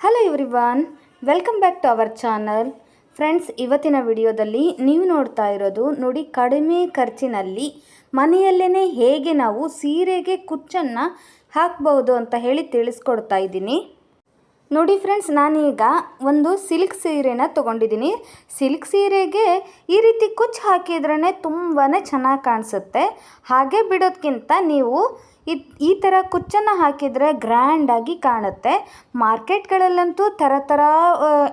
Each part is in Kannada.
Hello everyone welcome back to our channel friends ಇವತ್ತಿನ ವಿಡಿಯೋದಲ್ಲಿ ನೀವು ನೋಡ್ತಾ ಇರೋದು ನೋಡಿ ಕಡಿಮೆ ಖರ್ಚಿನಲ್ಲಿ ಮನೆಯಲ್ಲೇ ಹೇಗೆ ನಾವು ಸೀರೆಗೆ ಕುಚ್ಚನ್ನು ಹಾಕ್ಬೋದು ಅಂತ ಹೇಳಿ ತಿಳಿಸ್ಕೊಡ್ತಾ ಇದ್ದೀನಿ. ನೋಡಿ ಫ್ರೆಂಡ್ಸ್ ನಾನೀಗ ಒಂದು ಸಿಲ್ಕ್ ಸೀರೆನ ತೊಗೊಂಡಿದ್ದೀನಿ. ಸಿಲ್ಕ್ ಸೀರೆಗೆ ಈ ರೀತಿ ಕುಚ್ಚು ಹಾಕಿದ್ರೇ ತುಂಬಾ ಚೆನ್ನಾಗಿ ಕಾಣಿಸುತ್ತೆ. ಹಾಗೆ ಬಿಡೋದಕ್ಕಿಂತ ನೀವು ಈ ಈ ಥರ ಕುಚ್ಚನ್ನು ಹಾಕಿದರೆ ಗ್ರ್ಯಾಂಡಾಗಿ ಕಾಣುತ್ತೆ. ಮಾರ್ಕೆಟ್ಗಳಲ್ಲಂತೂ ಥರ ಥರ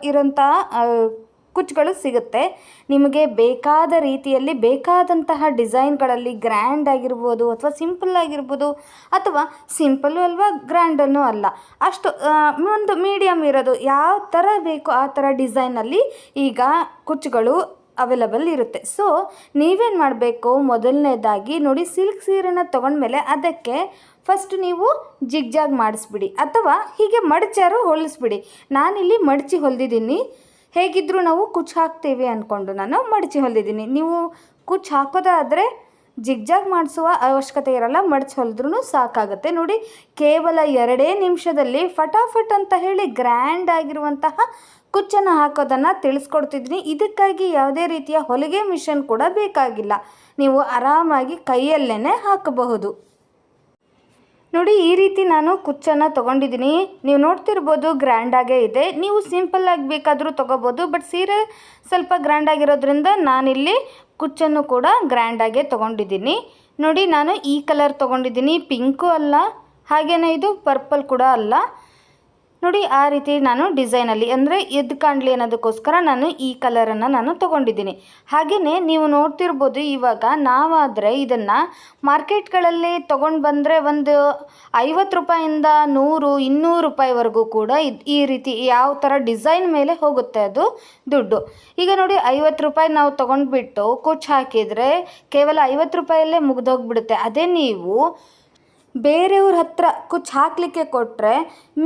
ಇರೋಂಥ ಕುಚ್ಚುಗಳು ಸಿಗುತ್ತೆ. ನಿಮಗೆ ಬೇಕಾದ ರೀತಿಯಲ್ಲಿ ಬೇಕಾದಂತಹ ಡಿಸೈನ್ಗಳಲ್ಲಿ ಗ್ರ್ಯಾಂಡ್ ಆಗಿರ್ಬೋದು ಅಥವಾ ಸಿಂಪಲ್ ಆಗಿರ್ಬೋದು ಅಥವಾ ಸಿಂಪಲ್ಲು ಅಲ್ವಾ ಗ್ರ್ಯಾಂಡನ್ನು ಅಲ್ಲ. ಅಷ್ಟು ಒಂದು ಮೀಡಿಯಮ್ ಇರೋದು. ಯಾವ ಥರ ಬೇಕು ಆ ಥರ ಡಿಸೈನಲ್ಲಿ ಈಗ ಕುಚ್ಚುಗಳು ಅವೈಲಬಲ್ ಇರುತ್ತೆ. ಸೊ ನೀವೇನು ಮಾಡಬೇಕು? ಮೊದಲನೇದಾಗಿ ನೋಡಿ ಸಿಲ್ಕ್ ಸೀರೆನ ತೊಗೊಂಡ್ಮೇಲೆ ಅದಕ್ಕೆ ಫಸ್ಟ್ ನೀವು ಜಿಗ್ಜಾಗ್ ಮಾಡಿಸ್ಬಿಡಿ. ಅಥವಾ ಹೀಗೆ ಮಡಚಾರು ಹೊಲಿಸ್ಬಿಡಿ. ನಾನಿಲ್ಲಿ ಮಡಚಿ ಹೊಲಿದಿದ್ದೀನಿ. ಹೇಗಿದ್ದರೂ ನಾವು ಕುಚ್ಚು ಹಾಕ್ತೀವಿ ಅಂದ್ಕೊಂಡು ನಾನು ಮಡಚಿ ಹೊಲಿದಿದ್ದೀನಿ. ನೀವು ಕುಚ್ಚು ಹಾಕೋದಾದರೆ ಜಿಗ್ಜಾಗ್ ಮಾಡಿಸುವ ಅವಶ್ಯಕತೆ ಇರಲ್ಲ, ಮಡಚಿ ಹೊಲಿದ್ರೂ ಸಾಕಾಗುತ್ತೆ. ನೋಡಿ, ಕೇವಲ ಎರಡೇ ನಿಮಿಷದಲ್ಲಿ ಫಟಾಫಟ್ ಅಂತ ಹೇಳಿ ಗ್ರ್ಯಾಂಡ್ ಆಗಿರುವಂತಹ ಕುಚ್ಚನ್ನು ಹಾಕೋದನ್ನು ತಿಳಿಸ್ಕೊಡ್ತಿದ್ದೀನಿ ಇದಕ್ಕಾಗಿ ಯಾವುದೇ ರೀತಿಯ ಹೊಲಿಗೆ ಮಿಷನ್ ಕೂಡ ಬೇಕಾಗಿಲ್ಲ. ನೀವು ಆರಾಮಾಗಿ ಕೈಯಲ್ಲೇ ಹಾಕಬಹುದು. ನೋಡಿ, ಈ ರೀತಿ ನಾನು ಕುಚ್ಚನ್ನು ತೊಗೊಂಡಿದ್ದೀನಿ. ನೀವು ನೋಡ್ತಿರ್ಬೋದು ಗ್ರ್ಯಾಂಡಾಗೇ ಇದೆ. ನೀವು ಸಿಂಪಲ್ಲಾಗಿ ಬೇಕಾದರೂ ತೊಗೋಬೋದು, ಬಟ್ ಸೀರೆ ಸ್ವಲ್ಪ ಗ್ರ್ಯಾಂಡಾಗಿರೋದ್ರಿಂದ ನಾನಿಲ್ಲಿ ಕುಚ್ಚನ್ನು ಕೂಡ ಗ್ರ್ಯಾಂಡಾಗೇ ತೊಗೊಂಡಿದ್ದೀನಿ. ನೋಡಿ, ನಾನು ಈ ಕಲರ್ ತೊಗೊಂಡಿದ್ದೀನಿ. ಪಿಂಕು ಅಲ್ಲ ಹಾಗೆಯೇ ಇದು ಪರ್ಪಲ್ ಕೂಡ ಅಲ್ಲ. ನೋಡಿ, ಆ ರೀತಿ ನಾನು ಡಿಸೈನಲ್ಲಿ ಅಂದರೆ ಎದ್ದು ಕಾಣಲಿ ಅನ್ನೋದಕ್ಕೋಸ್ಕರ ನಾನು ಈ ಕಲರನ್ನು ನಾನು ತೊಗೊಂಡಿದ್ದೀನಿ. ಹಾಗೆಯೇ ನೀವು ನೋಡ್ತಿರ್ಬೋದು ಇವಾಗ ನಾವಾದರೆ ಇದನ್ನು ಮಾರ್ಕೆಟ್ಗಳಲ್ಲಿ ತೊಗೊಂಡು ಬಂದರೆ ಒಂದು ಐವತ್ತು ರೂಪಾಯಿಂದ ನೂರು, ಇನ್ನೂರು ರೂಪಾಯಿವರೆಗೂ ಕೂಡ ಈ ರೀತಿ ಯಾವ ಥರ ಡಿಸೈನ್ ಮೇಲೆ ಹೋಗುತ್ತೆ ಅದು ದುಡ್ಡು. ಈಗ ನೋಡಿ, ಐವತ್ತು ರೂಪಾಯಿ ನಾವು ತೊಗೊಂಡ್ಬಿಟ್ಟು ಕುಚ್ಚು ಹಾಕಿದರೆ ಕೇವಲ ಐವತ್ತು ರೂಪಾಯಲ್ಲೇ ಮುಗ್ದೋಗ್ಬಿಡುತ್ತೆ. ಅದೇ ನೀವು ಬೇರೆಯವ್ರ ಹತ್ರ ಕುಚ್ ಹಾಕಲಿಕ್ಕೆ ಕೊಟ್ಟರೆ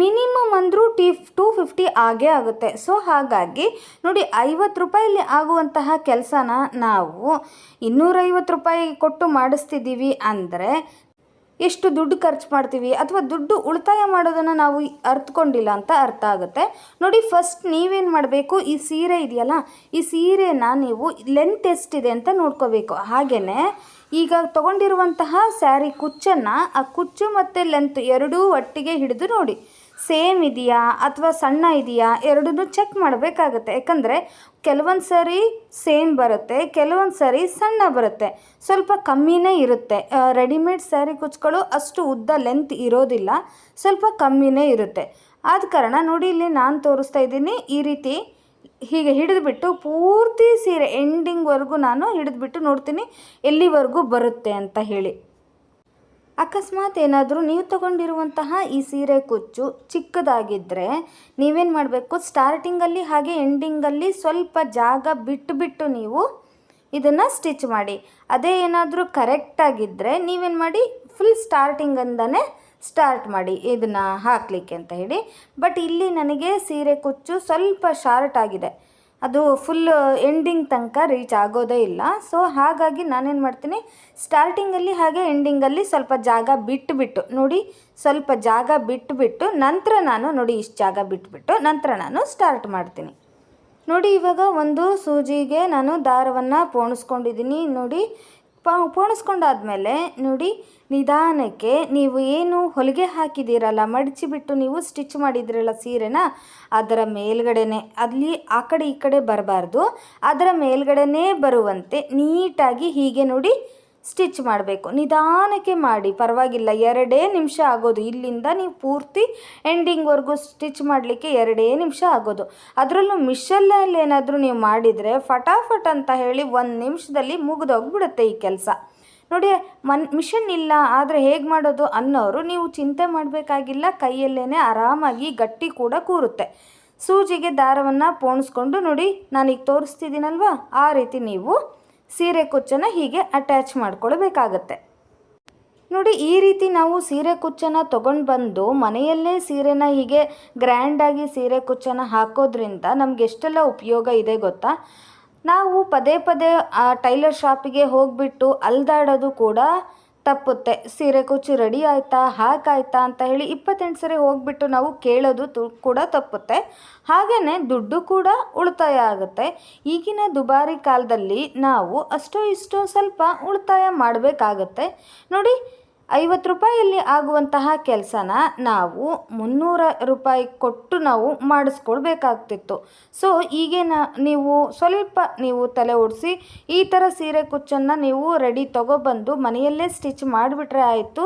ಮಿನಿಮಮ್ ಅಂದರೂ ಟಿ ಟೂ ಫಿಫ್ಟಿ ಆಗೇ ಆಗುತ್ತೆ. ಸೊ ಹಾಗಾಗಿ ನೋಡಿ ಐವತ್ತು ರೂಪಾಯಿಲಿ ಆಗುವಂತಹ ಕೆಲಸನ ನಾವು ಇನ್ನೂರೈವತ್ತು ರೂಪಾಯಿ ಕೊಟ್ಟು ಮಾಡಿಸ್ತಿದ್ದೀವಿ ಅಂದರೆ ಎಷ್ಟು ದುಡ್ಡು ಖರ್ಚು ಮಾಡ್ತೀವಿ ಅಥವಾ ದುಡ್ಡು ಉಳಿತಾಯ ಮಾಡೋದನ್ನು ನಾವು ಅರ್ಥಕೊಂಡಿಲ್ಲ ಅಂತ ಅರ್ಥ ಆಗುತ್ತೆ. ನೋಡಿ ಫಸ್ಟ್ ನೀವೇನು ಮಾಡಬೇಕು? ಈ ಸೀರೆ ಇದೆಯಲ್ಲ, ಈ ಸೀರೆನ ನೀವು ಲೆಂತ್ ಎಷ್ಟಿದೆ ಅಂತ ನೋಡ್ಕೋಬೇಕು. ಹಾಗೆಯೇ ಈಗ ತಗೊಂಡಿರುವಂತಹ ಸ್ಯಾರಿ ಕುಚ್ಚನ್ನು, ಆ ಕುಚ್ಚು ಮತ್ತು ಲೆಂತ್ ಎರಡೂ ಒಟ್ಟಿಗೆ ಹಿಡಿದು ನೋಡಿ. ಸೇಮ್ ಇದೆಯಾ ಅಥವಾ ಸಣ್ಣ ಇದೆಯಾ ಎರಡನ್ನೂ ಚೆಕ್ ಮಾಡಬೇಕಾಗತ್ತೆ. ಯಾಕಂದರೆ ಕೆಲವೊಂದು ಸರಿ ಸೇಮ್ ಬರುತ್ತೆ, ಕೆಲವೊಂದು ಸರಿ ಸಣ್ಣ ಬರುತ್ತೆ. ಸ್ವಲ್ಪ ಕಮ್ಮಿನೇ ಇರುತ್ತೆ. ರೆಡಿಮೇಡ್ ಸ್ಯಾರಿ ಕುಚ್ಚುಗಳು ಅಷ್ಟು ಉದ್ದ ಲೆಂತ್ ಇರೋದಿಲ್ಲ, ಸ್ವಲ್ಪ ಕಮ್ಮಿನೇ ಇರುತ್ತೆ. ಆದ ಕಾರಣ ನೋಡಿ ಇಲ್ಲಿ ನಾನು ತೋರಿಸ್ತಾ ಇದ್ದೀನಿ, ಈ ರೀತಿ ಹೀಗೆ ಹಿಡಿದುಬಿಟ್ಟು ಪೂರ್ತಿ ಸೀರೆ ಎಂಡಿಂಗ್ವರೆಗೂ ನಾನು ಹಿಡಿದುಬಿಟ್ಟು ನೋಡ್ತೀನಿ, ಎಲ್ಲಿವರೆಗೂ ಬರುತ್ತೆ ಅಂತ ಹೇಳಿ. ಅಕಸ್ಮಾತ್ ಏನಾದರೂ ನೀವು ತಗೊಂಡಿರುವಂತಹ ಈ ಸೀರೆ ಕುಚ್ಚು ಚಿಕ್ಕದಾಗಿದ್ದರೆ ನೀವೇನು ಮಾಡಬೇಕು? ಸ್ಟಾರ್ಟಿಂಗಲ್ಲಿ ಹಾಗೆ ಎಂಡಿಂಗಲ್ಲಿ ಸ್ವಲ್ಪ ಜಾಗ ಬಿಟ್ಟು ಬಿಟ್ಟು ನೀವು ಇದನ್ನು ಸ್ಟಿಚ್ ಮಾಡಿ. ಅದೇ ಏನಾದರೂ ಕರೆಕ್ಟಾಗಿದ್ದರೆ ನೀವೇನು ಮಾಡಿ? ಫುಲ್ ಸ್ಟಾರ್ಟಿಂಗಿಂದನೇ ಸ್ಟಾರ್ಟ್ ಮಾಡಿ ಇದನ್ನು ಹಾಕಲಿಕ್ಕೆ ಅಂತ ಹೇಳಿ. ಬಟ್ ಇಲ್ಲಿ ನನಗೆ ಸೀರೆ ಕುಚ್ಚು ಸ್ವಲ್ಪ ಶಾರ್ಟ್ ಆಗಿದೆ. ಅದು ಫುಲ್ ಎಂಡಿಂಗ್ ತನಕ ರೀಚ್ ಆಗೋದೇ ಇಲ್ಲ. ಸೊ ಹಾಗಾಗಿ ನಾನೇನು ಮಾಡ್ತೀನಿ ಸ್ಟಾರ್ಟಿಂಗಲ್ಲಿ ಹಾಗೆ ಎಂಡಿಂಗಲ್ಲಿ ಸ್ವಲ್ಪ ಜಾಗ ಬಿಟ್ಟುಬಿಟ್ಟು ನೋಡಿ ಸ್ವಲ್ಪ ಜಾಗ ಬಿಟ್ಟುಬಿಟ್ಟು ನಂತರ ನಾನು ನೋಡಿ ಇಷ್ಟು ಜಾಗ ಬಿಟ್ಟುಬಿಟ್ಟು ನಂತರ ನಾನು ಸ್ಟಾರ್ಟ್ ಮಾಡ್ತೀನಿ. ನೋಡಿ ಇವಾಗ ಒಂದು ಸೂಜಿಗೆ ನಾನು ದಾರವನ್ನು ಪೋಣಿಸ್ಕೊಂಡಿದ್ದೀನಿ, ನೋಡಿ ಪೋಣಿಸ್ಕೊಂಡಾದ್ಮೇಲೆ, ನೋಡಿ ನಿಧಾನಕ್ಕೆ ನೀವು ಏನು ಹೊಲಿಗೆ ಹಾಕಿದ್ದೀರಲ್ಲ, ಮಡಚಿಬಿಟ್ಟು ನೀವು ಸ್ಟಿಚ್ ಮಾಡಿದ್ರಲ್ಲ ಸೀರೆನ, ಅದರ ಮೇಲ್ಗಡೆನೆ. ಅಲ್ಲಿ ಆ ಕಡೆ ಈ ಕಡೆ ಬರಬಾರ್ದು. ಅದರ ಮೇಲ್ಗಡೆನೇ ಬರುವಂತೆ ನೀಟಾಗಿ ಹೀಗೆ ನೋಡಿ ಸ್ಟಿಚ್ ಮಾಡಬೇಕು. ನಿಧಾನಕ್ಕೆ ಮಾಡಿ. ಪರವಾಗಿಲ್ಲ, ಎರಡೇ ನಿಮಿಷ ಆಗೋದು. ಇಲ್ಲಿಂದ ನೀವು ಪೂರ್ತಿ ಎಂಡಿಂಗ್ವರೆಗೂ ಸ್ಟಿಚ್ ಮಾಡಲಿಕ್ಕೆ ಎರಡೇ ನಿಮಿಷ ಆಗೋದು. ಅದರಲ್ಲೂ ಮಿಷಲ್ಲಲ್ಲಿ ಏನಾದರೂ ನೀವು ಮಾಡಿದರೆ ಫಟಾಫಟ್ ಅಂತ ಹೇಳಿ ಒಂದು ನಿಮಿಷದಲ್ಲಿ ಮುಗಿದೋಗ್ಬಿಡುತ್ತೆ ಈ ಕೆಲಸ. ನೋಡಿ, ಮನ್, ಮಿಷನ್ ಇಲ್ಲ, ಆದರೆ ಹೇಗೆ ಮಾಡೋದು ಅನ್ನೋರು ನೀವು ಚಿಂತೆ ಮಾಡಬೇಕಾಗಿಲ್ಲ ಕೈಯಲ್ಲೇ ಆರಾಮಾಗಿ ಗಟ್ಟಿ ಕೂಡ ಕೂರುತ್ತೆ. ಸೂಜಿಗೆ ದಾರವನ್ನು ಪೋಣಿಸ್ಕೊಂಡು ನೋಡಿ, ನಾನೀಗ ತೋರಿಸ್ತಿದ್ದೀನಲ್ವಾ? ಆ ರೀತಿ ನೀವು ಸೀರೆ ಕುಚ್ಚನ್ನು ಹೀಗೆ ಅಟ್ಯಾಚ್ ಮಾಡ್ಕೊಳ್ಬೇಕಾಗತ್ತೆ. ನೋಡಿ, ಈ ರೀತಿ ನಾವು ಸೀರೆ ಕುಚ್ಚನ್ನು ತೊಗೊಂಡು ಬಂದು ಮನೆಯಲ್ಲೇ ಸೀರೆನ ಹೀಗೆ ಗ್ರ್ಯಾಂಡಾಗಿ ಸೀರೆ ಕುಚ್ಚನ್ನು ಹಾಕೋದ್ರಿಂದ ನಮ್ಗೆ ಎಷ್ಟೆಲ್ಲ ಉಪಯೋಗ ಇದೆ ಗೊತ್ತಾ? ನಾವು ಪದೇ ಪದೇ ಆ ಟೈಲರ್ ಶಾಪಿಗೆ ಹೋಗಿಬಿಟ್ಟು ಅಲ್ದಾಡೋದು ಕೂಡ ತಪ್ಪುತ್ತೆ. ಸೀರೆ ಕುಚ್ಚು ರೆಡಿ ಆಯಿತಾ, ಹಾಕಾಯ್ತಾ ಅಂತ ಹೇಳಿ ಇಪ್ಪತ್ತೆಂಟು ಸರಿ ಹೋಗಿಬಿಟ್ಟು ನಾವು ಕೇಳೋದು ತು ಕೂಡ ತಪ್ಪುತ್ತೆ. ಹಾಗೆಯೇ ದುಡ್ಡು ಕೂಡ ಉಳಿತಾಯ ಆಗುತ್ತೆ. ಈಗಿನ ದುಬಾರಿ ಕಾಲದಲ್ಲಿ ನಾವು ಅಷ್ಟೋ ಇಷ್ಟೋ ಸ್ವಲ್ಪ ಉಳಿತಾಯ ಮಾಡಬೇಕಾಗತ್ತೆ. ನೋಡಿ ಐವತ್ತು ರೂಪಾಯಲ್ಲಿ ಆಗುವಂತಹ ಕೆಲಸನ ನಾವು ಮುನ್ನೂರ ರೂಪಾಯಿ ಕೊಟ್ಟು ನಾವು ಮಾಡಿಸ್ಕೊಳ್ಬೇಕಾಗ್ತಿತ್ತು. ಸೊ ಈಗೇನ ನೀವು ಸ್ವಲ್ಪ ನೀವು ತಲೆ ಓಡಿಸಿ, ಈ ಥರ ಸೀರೆ ಕುಚ್ಚನ್ನು ನೀವು ರೆಡಿ ತೊಗೊಬಂದು ಮನೆಯಲ್ಲೇ ಸ್ಟಿಚ್ ಮಾಡಿಬಿಟ್ರೆ ಆಯಿತು.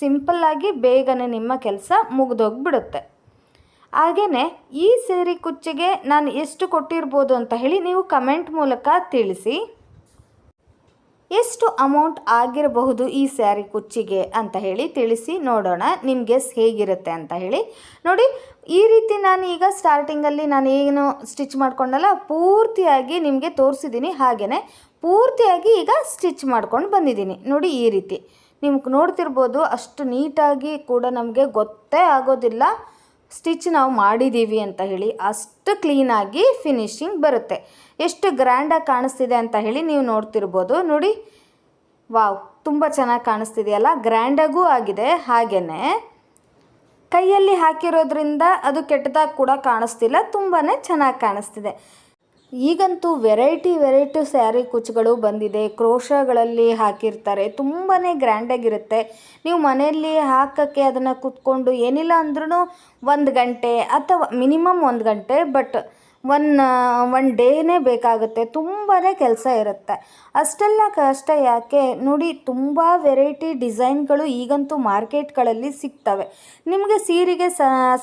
ಸಿಂಪಲ್ಲಾಗಿ ಬೇಗನೆ ನಿಮ್ಮ ಕೆಲಸ ಮುಗಿದೋಗ್ಬಿಡುತ್ತೆ. ಹಾಗೆಯೇ ಈ ಸೀರೆ ಕುಚ್ಚಿಗೆ ನಾನು ಎಷ್ಟು ಕೊಟ್ಟಿರ್ಬೋದು ಅಂತ ಹೇಳಿ ನೀವು ಕಮೆಂಟ್ ಮೂಲಕ ತಿಳಿಸಿ. ಎಷ್ಟು ಅಮೌಂಟ್ ಆಗಿರಬಹುದು ಈ ಸ್ಯಾರಿ ಕುಚ್ಚಿಗೆ ಅಂತ ಹೇಳಿ ತಿಳಿಸಿ ನೋಡೋಣ. ನಿಮಗೆ ಹೇಗಿರುತ್ತೆ ಅಂತ ಹೇಳಿ. ನೋಡಿ, ಈ ರೀತಿ ನಾನು ಈಗ ಸ್ಟಾರ್ಟಿಂಗಲ್ಲಿ ನಾನು ಏನು ಸ್ಟಿಚ್ ಮಾಡ್ಕೊಂಡಲ್ಲ, ಪೂರ್ತಿಯಾಗಿ ನಿಮಗೆ ತೋರಿಸಿದ್ದೀನಿ ಹಾಗೆಯೇ ಪೂರ್ತಿಯಾಗಿ ಈಗ ಸ್ಟಿಚ್ ಮಾಡ್ಕೊಂಡು ಬಂದಿದ್ದೀನಿ ನೋಡಿ ಈ ರೀತಿ. ನಿಮ್ಗೆ ನೋಡ್ತಿರ್ಬೋದು, ಅಷ್ಟು ನೀಟಾಗಿ ಕೂಡ ನಮಗೆ ಗೊತ್ತೇ ಆಗೋದಿಲ್ಲ. ಸ್ಟಿಚ್ ನಾವು ಮಾಡಿದ್ದೀವಿ ಅಂತ ಹೇಳಿ ಅಷ್ಟು ಕ್ಲೀನಾಗಿ ಫಿನಿಶಿಂಗ್ ಬರುತ್ತೆ. ಎಷ್ಟು ಗ್ರ್ಯಾಂಡಾಗಿ ಕಾಣಿಸ್ತಿದೆ ಅಂತ ಹೇಳಿ ನೀವು ನೋಡ್ತಿರ್ಬೋದು. ನೋಡಿ, ವಾವ್, ತುಂಬ ಚೆನ್ನಾಗಿ ಕಾಣಿಸ್ತಿದೆಯಲ್ಲ ಗ್ರ್ಯಾಂಡಾಗೂ ಆಗಿದೆ ಹಾಗೆಯೇ ಕೈಯಲ್ಲಿ ಹಾಕಿರೋದ್ರಿಂದ ಅದು ಕೆಟ್ಟದಾಗಿ ಕೂಡ ಕಾಣಿಸ್ತಿಲ್ಲ ತುಂಬಾ ಚೆನ್ನಾಗಿ ಕಾಣಿಸ್ತಿದೆ. ಈಗಂತೂ ವೆರೈಟಿ ವೆರೈಟಿ ಸ್ಯಾರಿ ಕುಚ್ಚುಗಳು ಬಂದಿದೆ. ಕ್ರೋಶಗಳಲ್ಲಿ ಹಾಕಿರ್ತಾರೆ ತುಂಬಾ ಗ್ರ್ಯಾಂಡಾಗಿರುತ್ತೆ ನೀವು ಮನೆಯಲ್ಲಿ ಹಾಕೋಕ್ಕೆ ಅದನ್ನು ಕುತ್ಕೊಂಡು ಏನಿಲ್ಲ ಅಂದ್ರೂ ಒಂದು ಗಂಟೆ ಅಥವಾ ಮಿನಿಮಮ್ ಒಂದು ಗಂಟೆ ಬಟ್ ಒನ್ ಒನ್ ಡೇನೇ ಬೇಕಾಗುತ್ತೆ. ತುಂಬಾ ಕೆಲಸ ಇರುತ್ತೆ. ಅಷ್ಟೆಲ್ಲ ಕಷ್ಟ ಯಾಕೆ? ನೋಡಿ, ತುಂಬ ವೆರೈಟಿ ಡಿಸೈನ್ಗಳು ಈಗಂತೂ ಮಾರ್ಕೆಟ್ಗಳಲ್ಲಿ ಸಿಗ್ತವೆ. ನಿಮಗೆ ಸೀರೆಗೆ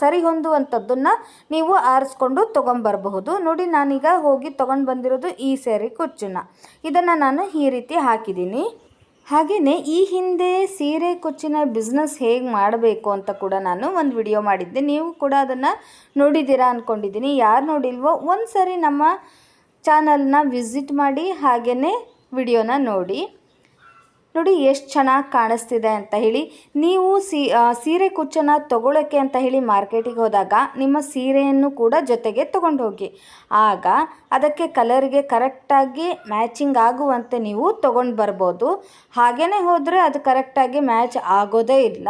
ಸರಿ ಹೊಂದುವಂಥದ್ದನ್ನು ನೀವು ಆರಿಸ್ಕೊಂಡು ತೊಗೊಂಬರಬಹುದು. ನೋಡಿ, ನಾನೀಗ ಹೋಗಿ ತೊಗೊಂಡು ಬಂದಿರೋದು ಈ ಸ್ಯಾರಿ ಕುಚ್ಚನ್ನ ಇದನ್ನು ನಾನು ಈ ರೀತಿ ಹಾಕಿದ್ದೀನಿ. ಹಾಗೆಯೇ ಈ ಹಿಂದೆ ಸೀರೆ ಕೊಚ್ಚಿನ ಬಿಸ್ನೆಸ್ ಹೇಗೆ ಮಾಡಬೇಕು ಅಂತ ಕೂಡ ನಾನು ಒಂದು ವಿಡಿಯೋ ಮಾಡಿದ್ದೆ. ನೀವು ಕೂಡ ಅದನ್ನು ನೋಡಿದ್ದೀರಾ ಅಂದ್ಕೊಂಡಿದ್ದೀನಿ ಯಾರು ನೋಡಿಲ್ವೋ ಒಂದು ಸರಿ ನಮ್ಮ ಚಾನಲ್ನ ವಿಸಿಟ್ ಮಾಡಿ ಹಾಗೆಯೇ ವಿಡಿಯೋನ ನೋಡಿ. ನೋಡಿ ಎಷ್ಟು ಚೆನ್ನಾಗಿ ಕಾಣಿಸ್ತಿದೆ ಅಂತ ಹೇಳಿ. ನೀವು ಸೀ ಸೀರೆ ಕುಚ್ಚನ್ನು ತೊಗೊಳಕ್ಕೆ ಅಂತ ಹೇಳಿ ಮಾರ್ಕೆಟಿಗೆ ಹೋದಾಗ ನಿಮ್ಮ ಸೀರೆಯನ್ನು ಕೂಡ ಜೊತೆಗೆ ತೊಗೊಂಡು ಹೋಗಿ ಆಗ ಅದಕ್ಕೆ ಕಲರ್ಗೆ ಕರೆಕ್ಟಾಗಿ ಮ್ಯಾಚಿಂಗ್ ಆಗುವಂತೆ ನೀವು ತೊಗೊಂಡು ಬರ್ಬೋದು. ಹಾಗೇ ಹೋದರೆ ಅದು ಕರೆಕ್ಟಾಗಿ ಮ್ಯಾಚ್ ಆಗೋದೇ ಇಲ್ಲ.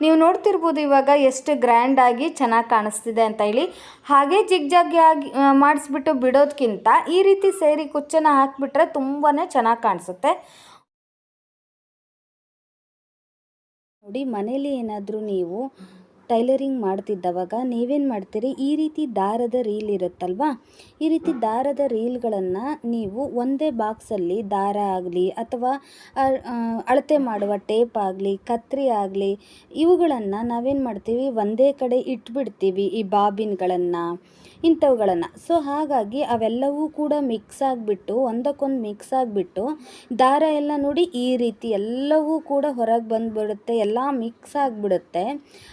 ನೀವು ನೋಡ್ತಿರ್ಬೋದು ಇವಾಗ ಎಷ್ಟು ಗ್ರ್ಯಾಂಡಾಗಿ ಚೆನ್ನಾಗಿ ಕಾಣಿಸ್ತಿದೆ ಅಂತ ಹೇಳಿ. ಹಾಗೆ ಜಿಗ್ಜಾಗಿ ಆಗಿ ಮಾಡಿಸ್ಬಿಟ್ಟು ಬಿಡೋದಕ್ಕಿಂತ ಈ ರೀತಿ ಸೇರಿ ಕುಚ್ಚನ್ನು ಹಾಕಿಬಿಟ್ರೆ ತುಂಬಾ ಚೆನ್ನಾಗಿ ಕಾಣಿಸುತ್ತೆ. ನೋಡಿ, ಮನೇಲಿ ಏನಾದರೂ ನೀವು ಟೈಲರಿಂಗ್ ಮಾಡ್ತಿದ್ದವಾಗ ನೀವೇನು ಮಾಡ್ತೀರಿ? ಈ ರೀತಿ ದಾರದ ರೀಲ್ ಇರುತ್ತಲ್ವಾ? ಈ ರೀತಿ ದಾರದ ರೀಲ್ಗಳನ್ನು ನೀವು ಒಂದೇ ಬಾಕ್ಸಲ್ಲಿ ದಾರ ಆಗಲಿ ಅಥವಾ ಅಳತೆ ಮಾಡುವ ಟೇಪ್ ಆಗಲಿ, ಕತ್ರಿ ಆಗಲಿ, ಇವುಗಳನ್ನು ನಾವೇನು ಮಾಡ್ತೀವಿ? ಒಂದೇ ಕಡೆ ಇಟ್ಬಿಡ್ತೀವಿ ಈ ಬಾಬಿನ್ಗಳನ್ನು. ಇಂಥವುಗಳನ್ನು. ಸೊ ಹಾಗಾಗಿ ಅವೆಲ್ಲವೂ ಕೂಡ ಮಿಕ್ಸ್ ಆಗಿಬಿಟ್ಟು, ಒಂದಕ್ಕೊಂದು ಮಿಕ್ಸ್ ಆಗಿಬಿಟ್ಟು, ದಾರ ಎಲ್ಲ ನೋಡಿ ಈ ರೀತಿ ಎಲ್ಲವೂ ಕೂಡ ಹೊರಗೆ ಬಂದುಬಿಡುತ್ತೆ, ಎಲ್ಲ ಮಿಕ್ಸ್ ಆಗಿಬಿಡುತ್ತೆ.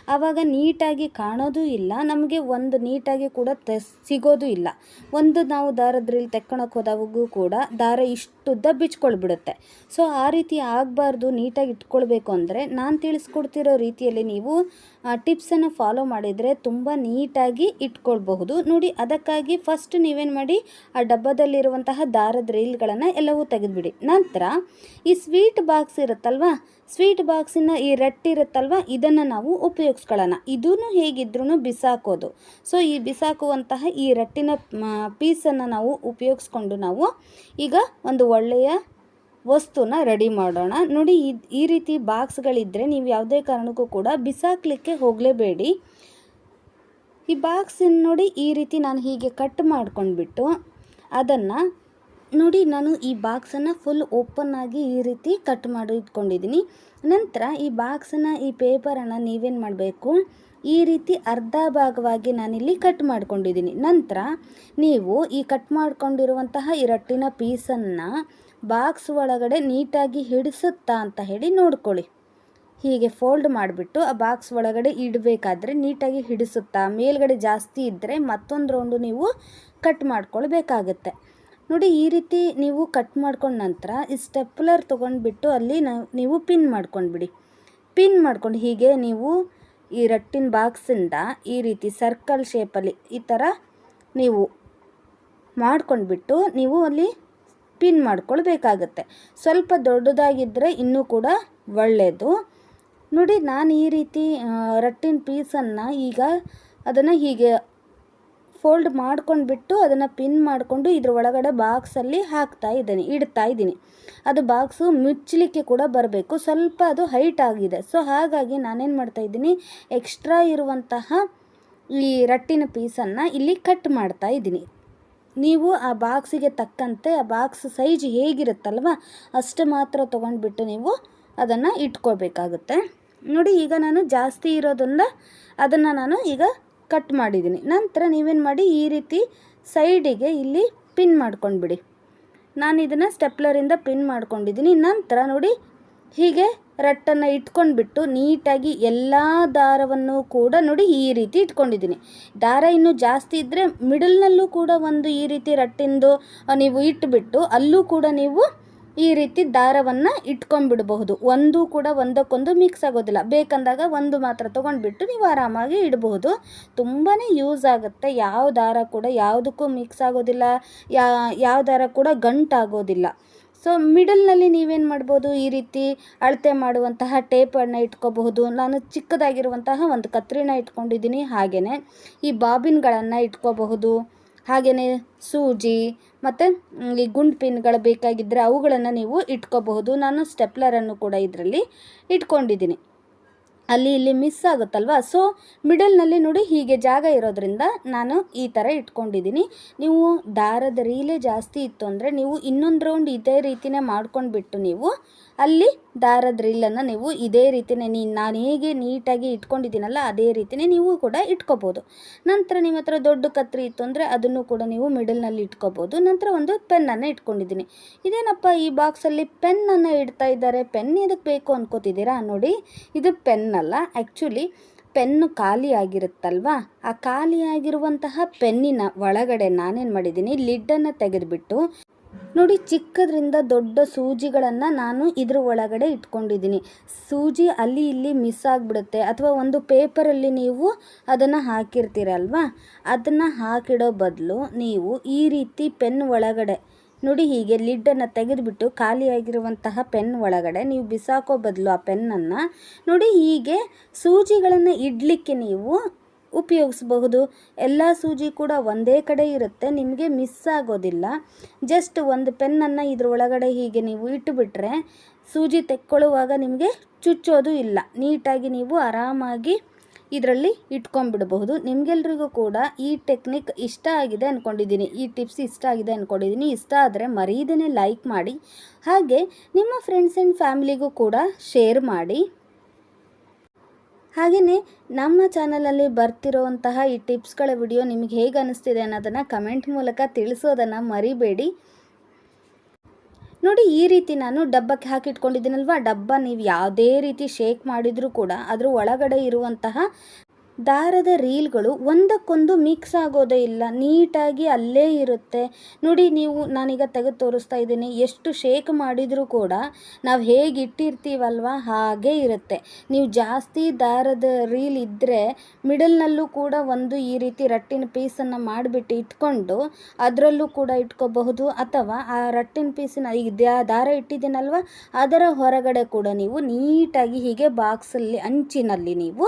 ಆವಾಗ ನೀಟಾಗಿ ಕಾಣೋದು ಇಲ್ಲ, ನಮಗೆ ಒಂದು ನೀಟಾಗಿ ಕೂಡ ತೆ, ಸಿಗೋದು ಇಲ್ಲ. ಒಂದು ನಾವು ದಾರದ್ರಲ್ಲಿ ತೆಕ್ಕೊಳಕ್ಕೆ ಹೋದಾಗೂ ಕೂಡ ದಾರ ಇಷ್ಟುದ್ದ ಬಿಚ್ಕೊಳ್ಬಿಡುತ್ತೆ. ಸೊ, ಆ ರೀತಿ ಆಗಬಾರ್ದು, ನೀಟಾಗಿ ಇಟ್ಕೊಳ್ಬೇಕು ಅಂದರೆ ನಾನು ತಿಳಿಸ್ಕೊಡ್ತಿರೋ ರೀತಿಯಲ್ಲಿ ನೀವು ಟಿಪ್ಸನ್ನು ಫಾಲೋ ಮಾಡಿದರೆ ತುಂಬ ನೀಟಾಗಿ ಇಟ್ಕೊಳ್ಬಹುದು. ನೋಡಿ, ಅದಕ್ಕಾಗಿ ಫಸ್ಟ್ ನೀವೇನು ಮಾಡಿ, ಆ ಡಬ್ಬದಲ್ಲಿರುವಂತಹ ದಾರದ ರೀಲ್ಗಳನ್ನು ಎಲ್ಲವೂ ತೆಗೆದುಬಿಡಿ. ನಂತರ ಈ ಸ್ವೀಟ್ ಬಾಕ್ಸ್ ಇರುತ್ತಲ್ವಾ ಸ್ವೀಟ್ ಬಾಕ್ಸಿನ ಈ ರಟ್ಟಿರುತ್ತಲ್ವ ಇದನ್ನು ನಾವು ಉಪಯೋಗಿಸ್ಕೊಳ್ಳೋಣ. ಇದೂ ಹೇಗಿದ್ರೂ ಬಿಸಾಕೋದು. ಸೊ ಈ ಬಿಸಾಕುವಂತಹ ಈ ರಟ್ಟಿನ ಪೀಸನ್ನು ನಾವು ಉಪಯೋಗಿಸ್ಕೊಂಡು ನಾವು ಈಗ ಒಂದು ಒಳ್ಳೆಯ ವಸ್ತುನ ರೆಡಿ ಮಾಡೋಣ. ನೋಡಿ, ಈ ರೀತಿ ಬಾಕ್ಸ್ಗಳಿದ್ದರೆ ನೀವು ಯಾವುದೇ ಕಾರಣಕ್ಕೂ ಕೂಡ ಬಿಸಾಕಲಿಕ್ಕೆ ಹೋಗಲೇಬೇಡಿ. ಈ ಬಾಕ್ಸಿನ ನೋಡಿ ಈ ರೀತಿ ನಾನು ಹೀಗೆ ಕಟ್ ಮಾಡ್ಕೊಂಡ್ಬಿಟ್ಟು ಅದನ್ನು ನೋಡಿ, ನಾನು ಈ ಬಾಕ್ಸನ್ನು ಫುಲ್ ಓಪನ್ ಆಗಿ ಈ ರೀತಿ ಕಟ್ ಮಾಡಿ ಇಟ್ಕೊಂಡಿದ್ದೀನಿ. ನಂತರ ಈ ಬಾಕ್ಸನ್ನು, ಈ ಪೇಪರನ್ನು ನೀವೇನು ಮಾಡಬೇಕು? ಈ ರೀತಿ ಅರ್ಧ ಭಾಗವಾಗಿ ನಾನಿಲ್ಲಿ ಕಟ್ ಮಾಡ್ಕೊಂಡಿದ್ದೀನಿ. ನಂತರ ನೀವು ಈ ಕಟ್ ಮಾಡ್ಕೊಂಡಿರುವಂತಹ ಈ ರಟ್ಟಿನ ಪೀಸನ್ನು ಬಾಕ್ಸ್ ಒಳಗಡೆ ನೀಟಾಗಿ ಹಿಡಿಸುತ್ತಾ ಅಂತ ಹೇಳಿ ನೋಡ್ಕೊಳ್ಳಿ. ಹೀಗೆ ಫೋಲ್ಡ್ ಮಾಡಿಬಿಟ್ಟು ಆ ಬಾಕ್ಸ್ ಒಳಗಡೆ ಇಡಬೇಕಾದ್ರೆ ನೀಟಾಗಿ ಹಿಡಿಸುತ್ತಾ, ಮೇಲ್ಗಡೆ ಜಾಸ್ತಿ ಇದ್ದರೆ ಮತ್ತೊಂದು ರೌಂಡು ನೀವು ಕಟ್ ಮಾಡ್ಕೊಳ್ಬೇಕಾಗತ್ತೆ. ನೋಡಿ, ಈ ರೀತಿ ನೀವು ಕಟ್ ಮಾಡ್ಕೊಂಡ ನಂತರ ಈ ಸ್ಟೆಪ್ಲರ್ ತೊಗೊಂಡ್ಬಿಟ್ಟು ಅಲ್ಲಿ ನೀವು ಪಿನ್ ಮಾಡ್ಕೊಂಡ್ಬಿಡಿ. ಪಿನ್ ಮಾಡ್ಕೊಂಡು ಹೀಗೆ ನೀವು ಈ ರಟ್ಟಿನ ಬಾಕ್ಸಿಂದ ಈ ರೀತಿ ಸರ್ಕಲ್ ಶೇಪಲ್ಲಿ ಈ ಥರ ನೀವು ಮಾಡ್ಕೊಂಡ್ಬಿಟ್ಟು ನೀವು ಅಲ್ಲಿ ಪಿನ್ ಮಾಡ್ಕೊಳ್ಬೇಕಾಗತ್ತೆ. ಸ್ವಲ್ಪ ದೊಡ್ಡದಾಗಿದ್ದರೆ ಇನ್ನೂ ಕೂಡ ಒಳ್ಳೆಯದು ನೋಡಿ, ನಾನು ಈ ರೀತಿ ರಟ್ಟಿನ ಪೀಸನ್ನು ಈಗ ಅದನ್ನು ಹೀಗೆ ಫೋಲ್ಡ್ ಮಾಡ್ಕೊಂಡು ಬಿಟ್ಟು ಅದನ್ನು ಪಿನ್ ಮಾಡಿಕೊಂಡು ಇದ್ರ ಒಳಗಡೆ ಬಾಕ್ಸಲ್ಲಿ ಹಾಕ್ತಾ ಇದ್ದೀನಿ, ಇಡ್ತಾ ಇದ್ದೀನಿ. ಅದು ಬಾಕ್ಸು ಮುಚ್ಚಲಿಕ್ಕೆ ಕೂಡ ಬರಬೇಕು. ಸ್ವಲ್ಪ ಅದು ಹೈಟ್ ಆಗಿದೆ. ಸೊ ಹಾಗಾಗಿ ನಾನೇನು ಮಾಡ್ತಾ ಇದ್ದೀನಿ ಎಕ್ಸ್ಟ್ರಾ ಇರುವಂತಹ ಈ ರಟ್ಟಿನ ಪೀಸನ್ನು ಇಲ್ಲಿ ಕಟ್ ಮಾಡ್ತಾ ಇದ್ದೀನಿ. ನೀವು ಆ ಬಾಕ್ಸಿಗೆ ತಕ್ಕಂತೆ, ಆ ಬಾಕ್ಸ್ ಸೈಜ್ ಹೇಗಿರುತ್ತಲ್ವ, ಅಷ್ಟು ಮಾತ್ರ ತೊಗೊಂಡ್ಬಿಟ್ಟು ನೀವು ಅದನ್ನು ಇಟ್ಕೋಬೇಕಾಗುತ್ತೆ. ನೋಡಿ, ಈಗ ನಾನು ಜಾಸ್ತಿ ಇರೋದನ್ನ ಅದನ್ನು ನಾನು ಈಗ ಕಟ್ ಮಾಡಿದ್ದೀನಿ. ನಂತರ ನೀವೇನು ಮಾಡಿ, ಈ ರೀತಿ ಸೈಡಿಗೆ ಇಲ್ಲಿ ಪಿನ್ ಮಾಡ್ಕೊಂಡ್ಬಿಡಿ. ನಾನು ಇದನ್ನು ಸ್ಟೆಪ್ಲರಿಂದ ಪಿನ್ ಮಾಡ್ಕೊಂಡಿದ್ದೀನಿ. ನಂತರ ನೋಡಿ, ಹೀಗೆ ರಟ್ಟನ್ನು ಇಟ್ಕೊಂಡ್ಬಿಟ್ಟು ನೀಟಾಗಿ ಎಲ್ಲ ದಾರವನ್ನು ಕೂಡ ನೋಡಿ ಈ ರೀತಿ ಇಟ್ಕೊಂಡಿದ್ದೀನಿ. ದಾರ ಇನ್ನೂ ಜಾಸ್ತಿ ಇದ್ದರೆ ಮಿಡಲ್ನಲ್ಲೂ ಕೂಡ ಒಂದು ಈ ರೀತಿ ರಟ್ಟಿಂದು ನೀವು ಇಟ್ಬಿಟ್ಟು, ಅಲ್ಲೂ ಕೂಡ ನೀವು ಈ ರೀತಿ ದಾರವನ್ನು ಇಟ್ಕೊಂಡ್ಬಿಡಬಹುದು. ಒಂದು ಕೂಡ ಒಂದಕ್ಕೊಂದು ಮಿಕ್ಸ್ ಆಗೋದಿಲ್ಲ. ಬೇಕಂದಾಗ ಒಂದು ಮಾತ್ರ ತೊಗೊಂಡ್ಬಿಟ್ಟು ನೀವು ಆರಾಮಾಗಿ ಇಡಬಹುದು. ತುಂಬಾ ಯೂಸ್ ಆಗುತ್ತೆ. ಯಾವ ದಾರ ಕೂಡ ಯಾವುದಕ್ಕೂ ಮಿಕ್ಸ್ ಆಗೋದಿಲ್ಲ. ಯಾವ ದಾರ ಕೂಡ ಗಂಟಾಗೋದಿಲ್ಲ ಸೊ ಮಿಡಲ್ನಲ್ಲಿ ನೀವೇನು ಮಾಡ್ಬೋದು ಈ ರೀತಿ ಅಳತೆ ಮಾಡುವಂತಹ ಟೇಪನ್ನು ಇಟ್ಕೋಬಹುದು. ನಾನು ಚಿಕ್ಕದಾಗಿರುವಂತಹ ಒಂದು ಕತ್ರಿನ ಇಟ್ಕೊಂಡಿದ್ದೀನಿ. ಹಾಗೆಯೇ ಈ ಬಾಬಿನ್ಗಳನ್ನು ಇಟ್ಕೋಬಹುದು. ಹಾಗೆಯೇ ಸೂಜಿ ಮತ್ತು ಈ ಗುಂಡು ಪಿನ್ಗಳು ಬೇಕಾಗಿದ್ದರೆ ಅವುಗಳನ್ನು ನೀವು ಇಟ್ಕೋಬಹುದು. ನಾನು ಸ್ಟೆಪ್ಲರನ್ನು ಕೂಡ ಇದರಲ್ಲಿ ಇಟ್ಕೊಂಡಿದ್ದೀನಿ. ಅಲ್ಲಿ ಇಲ್ಲಿ ಮಿಸ್ ಆಗುತ್ತಲ್ವ? ಸೊ ಮಿಡಲ್ನಲ್ಲಿ ನೋಡಿ ಹೀಗೆ ಜಾಗ ಇರೋದ್ರಿಂದ ನಾನು ಈ ಥರ ಇಟ್ಕೊಂಡಿದ್ದೀನಿ. ನೀವು ದಾರದ ರೀಲೇ ಜಾಸ್ತಿ ಇತ್ತು ಅಂದರೆ ನೀವು ಇನ್ನೊಂದು ರೌಂಡ್ ಇದೇ ರೀತಿನೇ ಮಾಡ್ಕೊಂಡ್ಬಿಟ್ಟು ನೀವು ಅಲ್ಲಿ ದಾರದ ಡ್ರಿಲ್ಲನ್ನು ನೀವು ಇದೇ ರೀತಿಯೇ ನೀ, ನಾನು ಹೇಗೆ ನೀಟಾಗಿ ಇಟ್ಕೊಂಡಿದ್ದೀನಲ್ಲ ಅದೇ ರೀತಿಯೇ ನೀವು ಕೂಡ ಇಟ್ಕೋಬೋದು. ನಂತರ ನಿಮ್ಮ ಹತ್ರ ದೊಡ್ಡ ಕತ್ರಿ ಇತ್ತು ಅಂದರೆ ಅದನ್ನು ಕೂಡ ನೀವು ಮಿಡಲ್ನಲ್ಲಿ ಇಟ್ಕೋಬೋದು. ನಂತರ ಒಂದು ಪೆನ್ನನ್ನು ಇಟ್ಕೊಂಡಿದ್ದೀನಿ. ಇದೇನಪ್ಪ ಈ ಬಾಕ್ಸಲ್ಲಿ ಪೆನ್ನನ್ನು ಇಡ್ತಾ ಇದ್ದಾರೆ? ಪೆನ್ ಇದಕ್ಕೆ ಬೇಕು ಅನ್ಕೋತಿದ್ದೀರಾ? ನೋಡಿ, ಇದು ಪೆನ್ನಲ್ಲ. ಆ್ಯಕ್ಚುಲಿ ಪೆನ್ನು ಖಾಲಿ ಆಗಿರುತ್ತಲ್ವಾ? ಆ ಖಾಲಿಯಾಗಿರುವಂತಹ ಪೆನ್ನಿನ ಒಳಗಡೆ ನಾನೇನು ಮಾಡಿದ್ದೀನಿ? ಲಿಡ್ಡನ್ನು ತೆಗೆದುಬಿಟ್ಟು ನೋಡಿ, ಚಿಕ್ಕದ್ರಿಂದ ದೊಡ್ಡ ಸೂಜಿಗಳನ್ನು ನಾನು ಇದ್ರ ಒಳಗಡೆ ಇಟ್ಕೊಂಡಿದ್ದೀನಿ. ಸೂಜಿ ಅಲ್ಲಿ ಇಲ್ಲಿ ಮಿಸ್ ಆಗಿಬಿಡುತ್ತೆ. ಅಥವಾ ಒಂದು ಪೇಪರಲ್ಲಿ ನೀವು ಅದನ್ನು ಹಾಕಿರ್ತೀರಲ್ವಾ ಅದನ್ನು ಹಾಕಿಡೋ ಬದಲು ನೀವು ಈ ರೀತಿ ಪೆನ್ ಒಳಗಡೆ, ನೋಡಿ ಹೀಗೆ ಲಿಡ್ಡನ್ನು ತೆಗೆದುಬಿಟ್ಟು ಖಾಲಿಯಾಗಿರುವಂತಹ ಪೆನ್ ಒಳಗಡೆ ನೀವು ಬಿಸಾಕೋ ಬದಲು ಆ ಪೆನ್ನನ್ನು, ನೋಡಿ ಹೀಗೆ ಸೂಜಿಗಳನ್ನು ಇಡಲಿಕ್ಕೆ ನೀವು ಉಪಯೋಗಿಸಬಹುದು. ಎಲ್ಲ ಸೂಜಿ ಕೂಡ ಒಂದೇ ಕಡೆ ಇರುತ್ತೆ, ನಿಮಗೆ ಮಿಸ್ ಆಗೋದಿಲ್ಲ. ಜಸ್ಟ್ ಒಂದು ಪೆನ್ನನ್ನು ಇದ್ರ ಒಳಗಡೆ ಹೀಗೆ ನೀವು ಇಟ್ಟುಬಿಟ್ರೆ ಸೂಜಿ ತೆಕ್ಕೊಳ್ಳುವಾಗ ನಿಮಗೆ ಚುಚ್ಚೋದು ಇಲ್ಲ. ನೀಟಾಗಿ ನೀವು ಆರಾಮಾಗಿ ಇದರಲ್ಲಿ ಇಟ್ಕೊಂಡ್ಬಿಡಬಹುದು. ನಿಮಗೆಲ್ರಿಗೂ ಕೂಡ ಈ ಟೆಕ್ನಿಕ್ ಇಷ್ಟ ಆಗಿದೆ ಅಂದ್ಕೊಂಡಿದ್ದೀನಿ ಈ ಟಿಪ್ಸ್ ಇಷ್ಟ ಆಗಿದೆ ಅಂದ್ಕೊಂಡಿದ್ದೀನಿ ಇಷ್ಟ ಆದರೆ ಮರೀದೇ ಲೈಕ್ ಮಾಡಿ. ಹಾಗೆ ನಿಮ್ಮ ಫ್ರೆಂಡ್ಸ್ ಆ್ಯಂಡ್ ಫ್ಯಾಮಿಲಿಗೂ ಕೂಡ ಶೇರ್ ಮಾಡಿ. ಹಾಗೆಯೇ ನಮ್ಮ ಚಾನಲಲ್ಲಿ ಬರ್ತಿರೋವಂತಹ ಈ ಟಿಪ್ಸ್ಗಳ ವಿಡಿಯೋ ನಿಮಗೆ ಹೇಗೆ ಅನ್ನಿಸ್ತಿದೆ ಅನ್ನೋದನ್ನು ಕಮೆಂಟ್ ಮೂಲಕ ತಿಳಿಸೋದನ್ನು ಮರಿಬೇಡಿ. ನೋಡಿ, ಈ ರೀತಿ ನಾನು ಡಬ್ಬಕ್ಕೆ ಹಾಕಿಟ್ಕೊಂಡಿದ್ದೀನಲ್ವ? ಡಬ್ಬ ನೀವು ಯಾವುದೇ ರೀತಿ ಶೇಕ್ ಮಾಡಿದರೂ ಕೂಡ, ಅದರ ಒಳಗಡೆ ಇರುವಂತಹ ದಾರದ ರೀಲ್ಗಳು ಒಂದಕ್ಕೊಂದು ಮಿಕ್ಸ್ ಆಗೋದೇ ಇಲ್ಲ. ನೀಟಾಗಿ ಅಲ್ಲೇ ಇರುತ್ತೆ. ನೋಡಿ, ನೀವು ನಾನೀಗ ತೆಗೆದು ತೋರಿಸ್ತಾ ಇದ್ದೀನಿ. ಎಷ್ಟು ಶೇಕ್ ಮಾಡಿದರೂ ಕೂಡ ನಾವು ಹೇಗೆ ಇಟ್ಟಿರ್ತೀವಲ್ವ, ಹಾಗೇ ಇರುತ್ತೆ. ನೀವು ಜಾಸ್ತಿ ದಾರದ ರೀಲ್ ಇದ್ದರೆ ಮಿಡಲ್ನಲ್ಲೂ ಕೂಡ ಒಂದು ಈ ರೀತಿ ರಟ್ಟಿನ ಪೀಸನ್ನು ಮಾಡಿಬಿಟ್ಟು ಇಟ್ಕೊಂಡು ಅದರಲ್ಲೂ ಕೂಡ ಇಟ್ಕೋಬಹುದು. ಅಥವಾ ಆ ರಟ್ಟಿನ ಪೀಸಿನ ಈಗ ದಾರ ಇಟ್ಟಿದ್ದೀನಲ್ವ, ಅದರ ಹೊರಗಡೆ ಕೂಡ ನೀವು ನೀಟಾಗಿ ಹೀಗೆ ಬಾಕ್ಸಲ್ಲಿ ಅಂಚಿನಲ್ಲಿ ನೀವು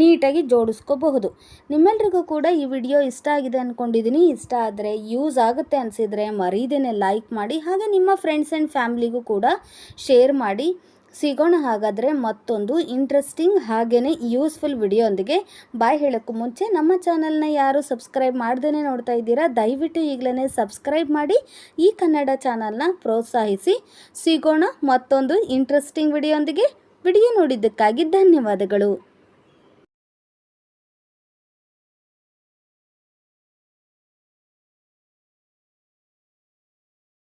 ನೀಟಾಗಿ ಜೋಡಿಸ್ಕೋಬಹುದು. ನಿಮ್ಮೆಲ್ರಿಗೂ ಕೂಡ ಈ ವಿಡಿಯೋ ಇಷ್ಟ ಆಗಿದೆ ಅಂದ್ಕೊಂಡಿದ್ದೀನಿ ಇಷ್ಟ ಆದರೆ ಯೂಸ್ ಆಗುತ್ತೆ ಅನಿಸಿದರೆ ಮರೀದೇನೆ ಲೈಕ್ ಮಾಡಿ, ಹಾಗೆ ನಿಮ್ಮ ಫ್ರೆಂಡ್ಸ್ ಆ್ಯಂಡ್ ಫ್ಯಾಮ್ಲಿಗೂ ಕೂಡ ಶೇರ್ ಮಾಡಿ. ಸಿಗೋಣ ಹಾಗಾದರೆ ಮತ್ತೊಂದು ಇಂಟ್ರೆಸ್ಟಿಂಗ್ ಹಾಗೆಯೇ ಯೂಸ್ಫುಲ್ ವಿಡಿಯೋಂದಿಗೆ. ಬಾಯ್ ಹೇಳೋಕ್ಕೂ ಮುಂಚೆ ನಮ್ಮ ಚಾನಲ್ನ ಯಾರು ಸಬ್ಸ್ಕ್ರೈಬ್ ಮಾಡ್ದೇ ನೋಡ್ತಾ ಇದ್ದೀರಾ, ದಯವಿಟ್ಟು ಈಗಲೇ ಸಬ್ಸ್ಕ್ರೈಬ್ ಮಾಡಿ, ಈ ಕನ್ನಡ ಚಾನಲ್ನ ಪ್ರೋತ್ಸಾಹಿಸಿ. ಸಿಗೋಣ ಮತ್ತೊಂದು ಇಂಟ್ರೆಸ್ಟಿಂಗ್ ವಿಡಿಯೋಂದಿಗೆ. ವಿಡಿಯೋ ನೋಡಿದ್ದಕ್ಕಾಗಿ ಧನ್ಯವಾದಗಳು.